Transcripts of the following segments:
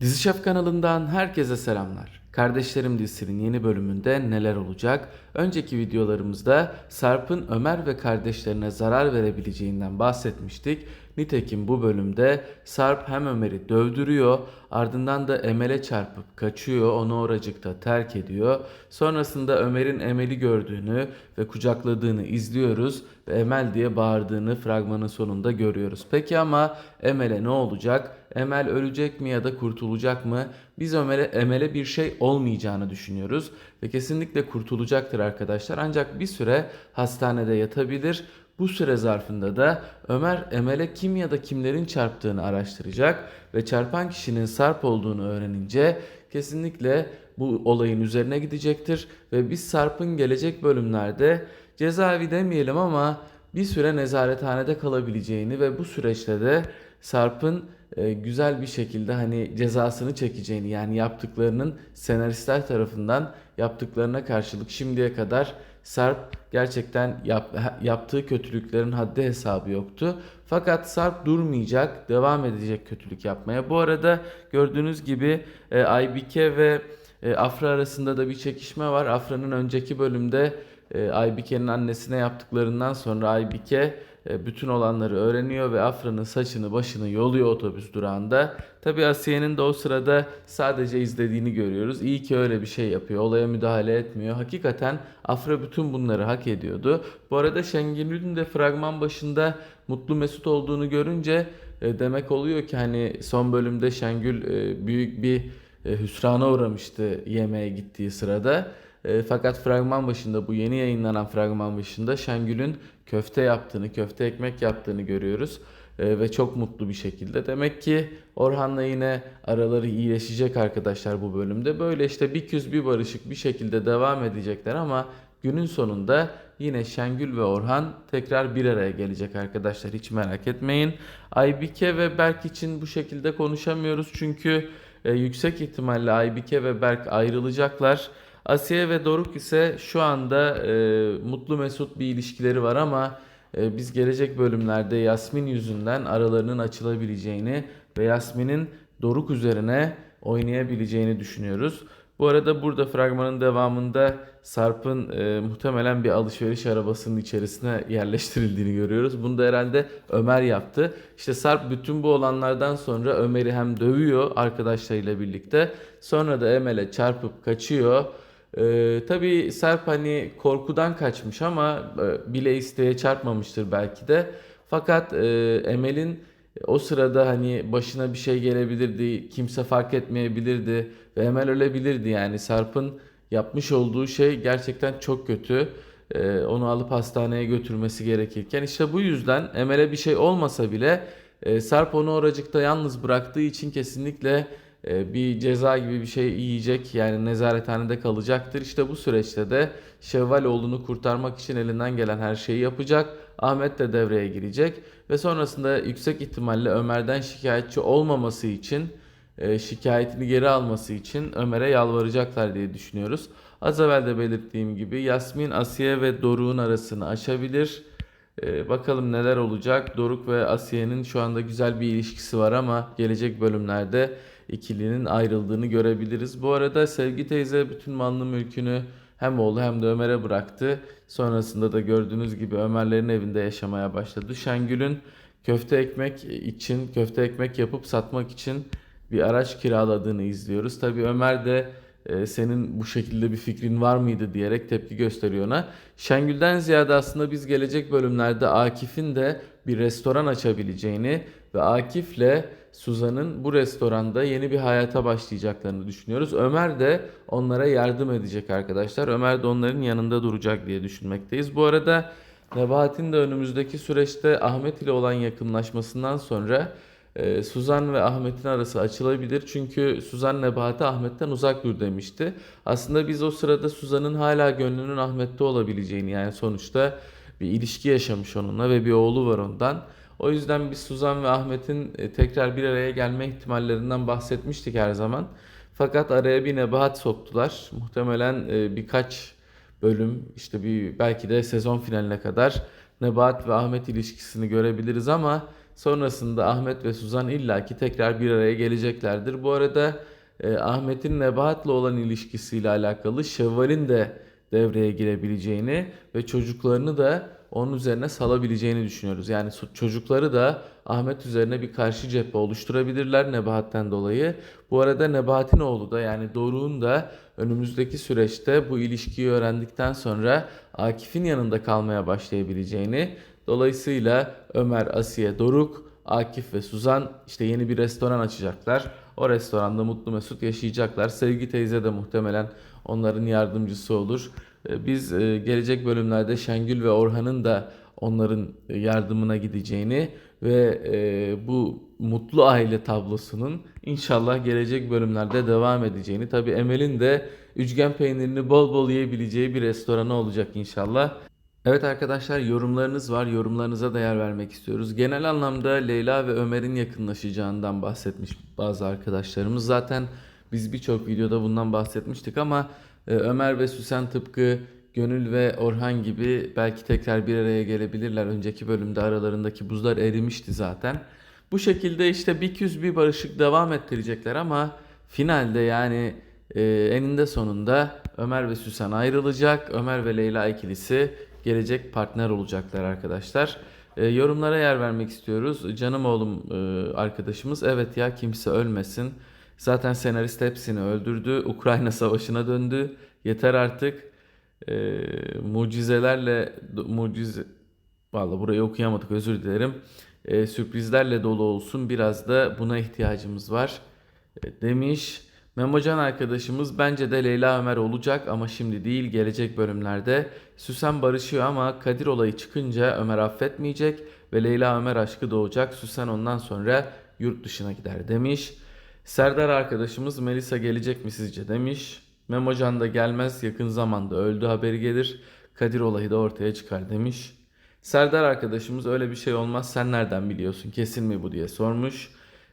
Dizi Şef kanalından herkese selamlar. Kardeşlerim dizisinin yeni bölümünde neler olacak? Önceki videolarımızda Sarp'ın Ömer ve kardeşlerine zarar verebileceğinden bahsetmiştik. Nitekim bu bölümde Sarp hem Ömer'i dövdürüyor, ardından da Emel'e çarpıp kaçıyor, onu oracıkta terk ediyor. Sonrasında Ömer'in Emel'i gördüğünü ve kucakladığını izliyoruz ve Emel diye bağırdığını fragmanın sonunda görüyoruz. Peki ama Emel'e ne olacak? Emel ölecek mi ya da kurtulacak mı? Biz Ömer'e Emel'e bir şey olmayacağını düşünüyoruz ve kesinlikle kurtulacaktır arkadaşlar. Ancak bir süre hastanede yatabilir. Bu süre zarfında da Ömer Emel'e kim ya da kimlerin çarptığını araştıracak ve çarpan kişinin Sarp olduğunu öğrenince kesinlikle bu olayın üzerine gidecektir ve biz Sarp'ın gelecek bölümlerde cezaevi demeyelim ama bir süre nezarethanede kalabileceğini ve bu süreçte de Sarp'ın güzel bir şekilde hani cezasını çekeceğini yani yaptıklarının senaristler tarafından yaptıklarına karşılık şimdiye kadar Sarp gerçekten yap- yaptığı kötülüklerin haddi hesabı yoktu. Fakat Sarp durmayacak, devam edecek kötülük yapmaya. Bu arada gördüğünüz gibi e, Aybike ve e, Afra arasında da bir çekişme var. Afra'nın önceki bölümde e, Aybike'nin annesine yaptıklarından sonra Aybike e, bütün olanları öğreniyor ve Afra'nın saçını başını yoluyor otobüs durağında. Tabi Asiye'nin de o sırada sadece izlediğini görüyoruz. İyi ki öyle bir şey yapıyor. Olaya müdahale etmiyor. Hakikaten Afra bütün bunları hak ediyordu. Bu arada Şengül'ün de fragman başında mutlu mesut olduğunu görünce e, demek oluyor ki hani son bölümde Şengül e, büyük bir e, hüsrana uğramıştı yemeğe gittiği sırada. E, fakat fragman başında bu yeni yayınlanan fragman başında Şengül'ün köfte yaptığını, köfte ekmek yaptığını görüyoruz. E, ve çok mutlu bir şekilde. Demek ki Orhan'la yine araları iyileşecek arkadaşlar bu bölümde. Böyle işte bir küs bir barışık bir şekilde devam edecekler ama günün sonunda yine Şengül ve Orhan tekrar bir araya gelecek arkadaşlar. Hiç merak etmeyin. Aybike ve Berk için bu şekilde konuşamıyoruz çünkü e, yüksek ihtimalle Aybike ve Berk ayrılacaklar. Asiye ve Doruk ise şu anda e, mutlu mesut bir ilişkileri var ama e, biz gelecek bölümlerde Yasmin yüzünden aralarının açılabileceğini ve Yasmin'in Doruk üzerine oynayabileceğini düşünüyoruz. Bu arada burada fragmanın devamında Sarp'ın e, muhtemelen bir alışveriş arabasının içerisine yerleştirildiğini görüyoruz. Bunu da herhalde Ömer yaptı. İşte Sarp bütün bu olanlardan sonra Ömer'i hem dövüyor arkadaşlarıyla birlikte sonra da Emel'e çarpıp kaçıyor. Ee, tabii Sarp hani korkudan kaçmış ama e, bile isteye çarpmamıştır belki de. Fakat e, Emel'in o sırada hani başına bir şey gelebilirdi, kimse fark etmeyebilirdi ve Emel ölebilirdi yani. Sarp'ın yapmış olduğu şey gerçekten çok kötü. Ee, onu alıp hastaneye götürmesi gerekirken işte bu yüzden Emel'e bir şey olmasa bile e, Sarp onu oracıkta yalnız bıraktığı için kesinlikle e, bir ceza gibi bir şey yiyecek yani nezarethanede kalacaktır. İşte bu süreçte de Şevvaloğlu'nu kurtarmak için elinden gelen her şeyi yapacak. Ahmet de devreye girecek ve sonrasında yüksek ihtimalle Ömer'den şikayetçi olmaması için e, şikayetini geri alması için Ömer'e yalvaracaklar diye düşünüyoruz. Az evvel de belirttiğim gibi Yasmin, Asiye ve Doruk'un arasını aşabilir. Ee, bakalım neler olacak. Doruk ve Asiye'nin şu anda güzel bir ilişkisi var ama gelecek bölümlerde ikilinin ayrıldığını görebiliriz. Bu arada Sevgi teyze bütün malını mülkünü hem oğlu hem de Ömer'e bıraktı. Sonrasında da gördüğünüz gibi Ömerlerin evinde yaşamaya başladı. Şengül'ün köfte ekmek için, köfte ekmek yapıp satmak için bir araç kiraladığını izliyoruz. Tabii Ömer de e, senin bu şekilde bir fikrin var mıydı diyerek tepki gösteriyor ona. Şengül'den ziyade aslında biz gelecek bölümlerde Akif'in de bir restoran açabileceğini ve Akif'le Suzan'ın bu restoranda yeni bir hayata başlayacaklarını düşünüyoruz. Ömer de onlara yardım edecek arkadaşlar. Ömer de onların yanında duracak diye düşünmekteyiz. Bu arada Nebahat'in de önümüzdeki süreçte Ahmet ile olan yakınlaşmasından sonra e, Suzan ve Ahmet'in arası açılabilir. Çünkü Suzan Nebahat'e Ahmet'ten uzak dur demişti. Aslında biz o sırada Suzan'ın hala gönlünün Ahmet'te olabileceğini yani sonuçta bir ilişki yaşamış onunla ve bir oğlu var ondan. O yüzden biz Suzan ve Ahmet'in e, tekrar bir araya gelme ihtimallerinden bahsetmiştik her zaman. Fakat araya bir Nebahat soktular. Muhtemelen e, birkaç bölüm işte bir belki de sezon finaline kadar Nebahat ve Ahmet ilişkisini görebiliriz ama sonrasında Ahmet ve Suzan illaki tekrar bir araya geleceklerdir. Bu arada e, Ahmet'in Nebahat'la olan ilişkisiyle alakalı Şevval'in de devreye girebileceğini ve çocuklarını da onun üzerine salabileceğini düşünüyoruz. Yani çocukları da Ahmet üzerine bir karşı cephe oluşturabilirler Nebahat'ten dolayı. Bu arada Nebahat'in oğlu da yani Doruk'un da önümüzdeki süreçte bu ilişkiyi öğrendikten sonra Akif'in yanında kalmaya başlayabileceğini dolayısıyla Ömer, Asiye, Doruk, Akif ve Suzan işte yeni bir restoran açacaklar. O restoranda mutlu mesut yaşayacaklar. Sevgi teyze de muhtemelen onların yardımcısı olur. Ee, Biz e, gelecek bölümlerde Şengül ve Orhan'ın da onların e, yardımına gideceğini ve e, bu mutlu aile tablosunun inşallah gelecek bölümlerde devam edeceğini. Tabii Emel'in de üçgen peynirini bol bol yiyebileceği bir restoranı olacak inşallah. Evet arkadaşlar yorumlarınız var. Yorumlarınıza değer vermek istiyoruz. Genel anlamda Leyla ve Ömer'in yakınlaşacağından bahsetmiş bazı arkadaşlarımız. Zaten biz birçok videoda bundan bahsetmiştik ama e, Ömer ve Süsen tıpkı Gönül ve Orhan gibi belki tekrar bir araya gelebilirler. Önceki bölümde aralarındaki buzlar erimişti zaten. Bu şekilde işte bir küs bir barışık devam ettirecekler ama finalde yani e, eninde sonunda Ömer ve Süsen ayrılacak. Ömer ve Leyla ikilisi gelecek partner olacaklar arkadaşlar. E, yorumlara yer vermek istiyoruz. Canım oğlum e, arkadaşımız evet ya kimse ölmesin. Zaten senarist hepsini öldürdü. Ukrayna savaşına döndü. Yeter artık. E, mucizelerle mucize Vallahi burayı okuyamadık özür dilerim. E, sürprizlerle dolu olsun. Biraz da buna ihtiyacımız var. E, demiş. Memocan arkadaşımız bence de Leyla Ömer olacak ama şimdi değil gelecek bölümlerde. Süsen barışıyor ama Kadir olayı çıkınca Ömer affetmeyecek ve Leyla Ömer aşkı doğacak. Süsen ondan sonra yurt dışına gider demiş. Serdar arkadaşımız Melisa gelecek mi sizce demiş. Memocan da gelmez yakın zamanda öldü haberi gelir. Kadir olayı da ortaya çıkar demiş. Serdar arkadaşımız öyle bir şey olmaz sen nereden biliyorsun kesin mi bu diye sormuş.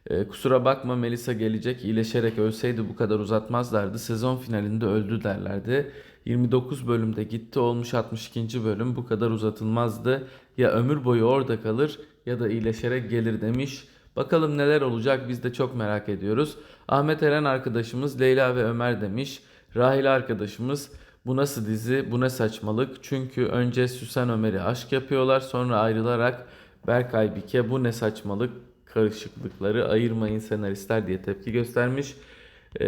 Ee, kusura bakma Melisa gelecek iyileşerek ölseydi bu kadar uzatmazlardı. Sezon finalinde öldü derlerdi. 29 bölümde gitti olmuş 62. bölüm bu kadar uzatılmazdı. Ya ömür boyu orada kalır ya da iyileşerek gelir demiş. Bakalım neler olacak biz de çok merak ediyoruz. Ahmet Eren arkadaşımız Leyla ve Ömer demiş. Rahil arkadaşımız bu nasıl dizi bu ne saçmalık. Çünkü önce Süsen Ömer'i aşk yapıyorlar sonra ayrılarak Berkay Bike bu ne saçmalık karışıklıkları ayırmayın senaristler diye tepki göstermiş. Ee,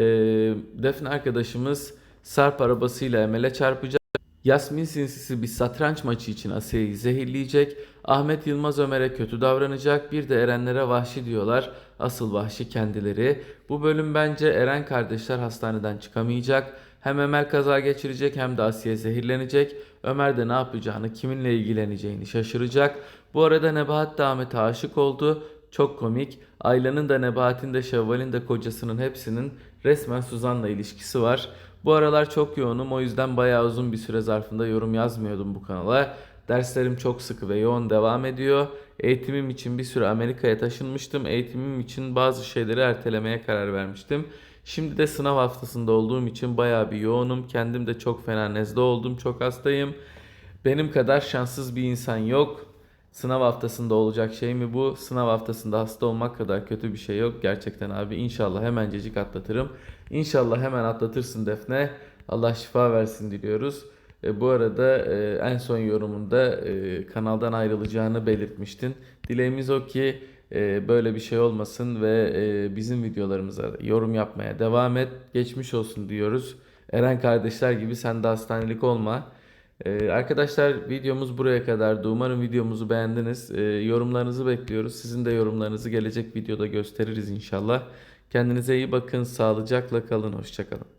Defne arkadaşımız Sarp arabasıyla Emel'e çarpacak. Yasmin sinsisi bir satranç maçı için Asiye'yi zehirleyecek. Ahmet Yılmaz Ömer'e kötü davranacak. Bir de Erenlere vahşi diyorlar. Asıl vahşi kendileri. Bu bölüm bence Eren kardeşler hastaneden çıkamayacak. Hem Emel kaza geçirecek hem de Asiye zehirlenecek. Ömer de ne yapacağını, kiminle ilgileneceğini şaşıracak. Bu arada Nebahat da aşık oldu. Çok komik. Ayla'nın da Nebahat'in de Şevval'in de kocasının hepsinin resmen Suzan'la ilişkisi var. Bu aralar çok yoğunum o yüzden bayağı uzun bir süre zarfında yorum yazmıyordum bu kanala. Derslerim çok sıkı ve yoğun devam ediyor. Eğitimim için bir süre Amerika'ya taşınmıştım. Eğitimim için bazı şeyleri ertelemeye karar vermiştim. Şimdi de sınav haftasında olduğum için bayağı bir yoğunum. Kendim de çok fena nezle oldum. Çok hastayım. Benim kadar şanssız bir insan yok. Sınav haftasında olacak şey mi bu? Sınav haftasında hasta olmak kadar kötü bir şey yok. Gerçekten abi inşallah hemencecik atlatırım. İnşallah hemen atlatırsın Defne. Allah şifa versin diliyoruz. E, bu arada e, en son yorumunda e, kanaldan ayrılacağını belirtmiştin. Dileğimiz o ki e, böyle bir şey olmasın ve e, bizim videolarımıza yorum yapmaya devam et. Geçmiş olsun diyoruz. Eren kardeşler gibi sen de hastanelik olma. Ee, arkadaşlar videomuz buraya kadardı. Umarım videomuzu beğendiniz. Ee, yorumlarınızı bekliyoruz. Sizin de yorumlarınızı gelecek videoda gösteririz inşallah. Kendinize iyi bakın. Sağlıcakla kalın. Hoşçakalın.